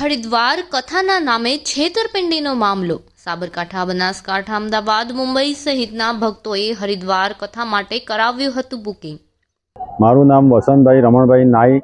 હરિદ્વાર કથાના નામે છેતરપિંડીનો મામલો. સાબરકાંઠા, બનાસકાંઠા, અમદાવાદ, મુંબઈ સહિતના ભક્તોએ હરિદ્વાર કથા માટે કરાવ્યું હતું બુકિંગ. મારું નામ વસંતભાઈ રમણભાઈ નાઈ.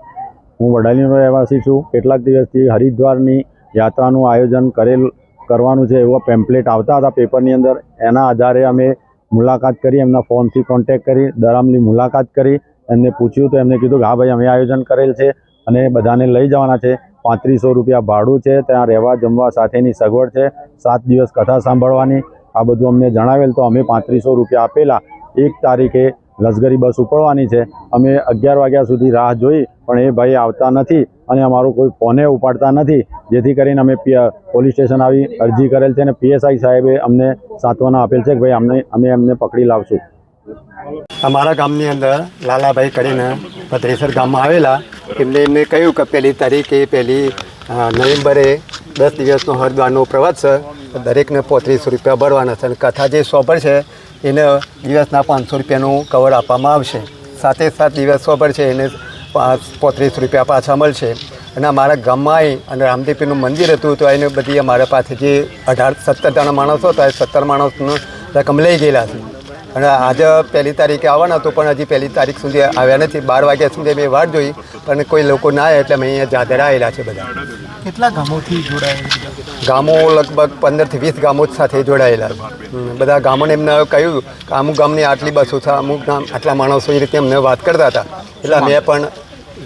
હું વડાલીનો રહેવાસી છું. કેટલાક દિવસથી હરિદ્વારની યાત્રાનું આયોજન કરેલ, કરવાનું છે એવો પેમ્પલેટ આવતા હતા પેપરની અંદર. એના આધારે અમે મુલાકાત કરી, એમના ફોનથી કોન્ટેક કરી, દરામની મુલાકાત કરી. એમને પૂછ્યું તો એમને કીધું કે હા ભાઈ, અમે આયોજન કરેલ છે અને બધાને લઈ જવાના છે. પાંત્રીસો રૂપિયા ભાડું છે, ત્યાં રહેવા જમવા સાથેની સગવડ છે, સાત દિવસ કથા સાંભળવાની, આ બધું અમને જણાવેલ, તો અમે પાંત્રીસો રૂપિયા આપેલા. એક તારીખે લશ્કરી બસ ઉપડવાની છે, અમે અગિયાર વાગ્યા સુધી રાહ જોઈ, પણ એ ભાઈ આવતા નથી અને અમારો કોઈ ફોને ઉપાડતા નથી, જેથી કરીને અમે પોલીસ સ્ટેશન આવી અરજી કરેલ છે અને પીએસઆઈ સાહેબે અમને સાંત્વના આપેલ છે કે ભાઈ અમને, અમે એમને પકડી લાવશું. અમારા ગામની અંદર લાલાભાઈ કરીને ભદ્રેસર ગામમાં આવેલા. એમને એમને કહ્યું કે પહેલી તારીખે પહેલી નવેમ્બરે દસ દિવસનો હરદ્વારનો પ્રવાસ છે. દરેકને પોત્રીસો રૂપિયા ભરવાના છે. અને કથા જે સોબર છે, એને દિવસના પાંચસો રૂપિયાનું કવર આપવામાં આવશે. સાથે સાત દિવસ સોબર છે, એને પોત્રીસ રૂપિયા પાછા મળશે. અને અમારા ગામમાં અને રામદેવીનું મંદિર હતું, તો એને બધી અમારા પાસે જે અઢાર, સત્તર જણા માણસો હતા, એ સત્તર માણસનું રકમ લઈ ગયેલા છે. અને આજે પહેલી તારીખે આવવાના હતું પણ હજી પહેલી તારીખ સુધી આવ્યા નથી. બાર વાગ્યા સુધી મેં વાટ જોઈ પણ કોઈ લોકો ના આવ્યા એટલે અમે અહીંયા જાધરા આવેલા છે બધા. કેટલા ગામોથી જોડાયેલા ગામો લગભગ પંદરથી વીસ ગામો સાથે જોડાયેલા બધા ગામોને એમને કહ્યું કે અમુક ગામની આટલી બસો છે અમુક ગામ આટલા માણસો એ રીતે અમને વાત કરતા હતા. એટલે મેં પણ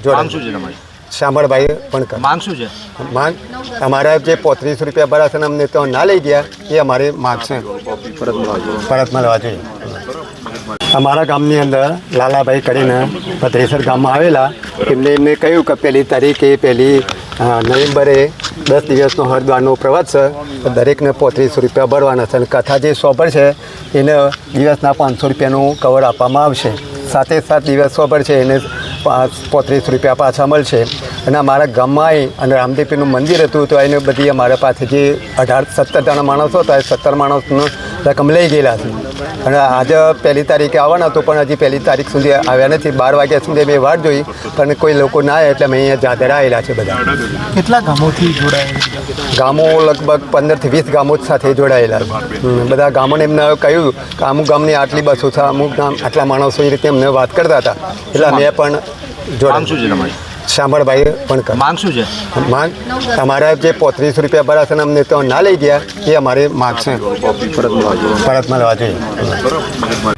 જોડાયું શામળભાઈ પણ માંગ શું છે? માંગ અમારા જે પોત્રીસ રૂપિયા ભરાશે ને અમને તો ના લઈ ગયા એ અમારે માંગ છે. પરત મળવા જોઈએ. અમારા ગામની અંદર લાલાભાઈ કરીને ભદ્રેસર ગામમાં આવેલા એમને એમને કહ્યું કે પહેલી તારીખે પહેલી નવેમ્બરે દસ દિવસનો હરદ્વારનો પ્રવાસ છે દરેકને પોત્રીસો રૂપિયા ભરવાના છે. અને કથા જે સોબર છે એને દિવસના પાંચસો રૂપિયાનું કવર આપવામાં આવશે. સાથે સાત દિવસ સોબર છે એને પોત્રીસ રૂપિયા પાછા મળશે. અને અમારા ગામમાં અને રામદેવીનું મંદિર હતું, તો એને બધી અમારા પાસે જે અઢાર, સત્તર જણા માણસો હતા, એ સત્તર માણસનું રકમ લઈ ગયેલા છે. અને આજે પહેલી તારીખે આવવાના તો પણ હજી પહેલી તારીખ સુધી આવ્યા નથી. બાર વાગ્યા સુધી મેં વાટ જોઈ પણ કોઈ લોકો ના આવ્યા એટલે અમે અહીંયા જાધેરા આવેલા છે બધા. કેટલા ગામોથી જોડાયેલા ગામો લગભગ પંદરથી વીસ ગામો સાથે જોડાયેલા બધા ગામોને એમને કહ્યું કે અમુક ગામની આટલી બસો છે અમુક ગામ આટલા માણસો એ રીતે અમને વાત કરતા હતા. એટલે મેં પણ જોડાયું. શામળભાઈ પણ માંગ શું છે? માંગ? તમારા જે પોત્રીસ રૂપિયા ભરાશે ને અમને તો ના લઈ ગયા એ અમારી માંગ છે. પરત મળવા જોઈએ પરત મળવા જોઈએ.